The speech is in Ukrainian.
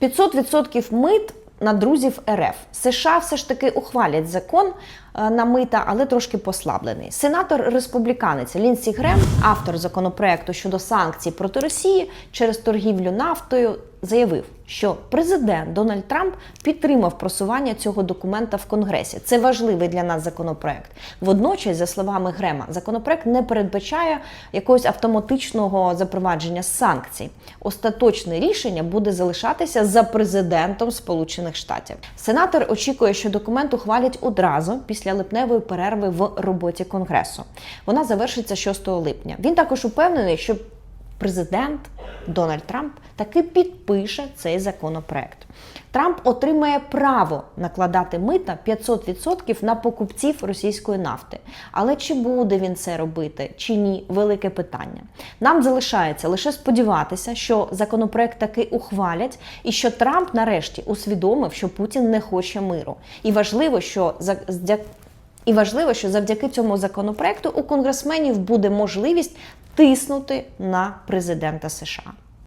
500% мит на друзів РФ. США все ж таки ухвалять закон е, на мита, але трошки послаблений. Сенатор республіканець Лінсі Грем, автор законопроекту щодо санкцій проти Росії через торгівлю нафтою, заявив, що президент Дональд Трамп підтримав просування цього документа в Конгресі. Це важливий для нас законопроект. Водночас, за словами Грема, законопроект не передбачає якогось автоматичного запровадження санкцій. Остаточне рішення буде залишатися за президентом Сполучених Штатів. Сенатор очікує, що документ ухвалять одразу після липневої перерви в роботі Конгресу. Вона завершиться 6 липня. Він також упевнений, що президент Дональд Трамп таки підпише цей законопроект. Трамп отримає право накладати мита 500% на покупців російської нафти. Але чи буде він це робити, чи ні, велике питання. Нам залишається лише сподіватися, що законопроект таки ухвалять, і що Трамп нарешті усвідомив, що Путін не хоче миру. І важливо, що і важливо, що завдяки цьому законопроекту у конгресменів буде можливість тиснути на президента США.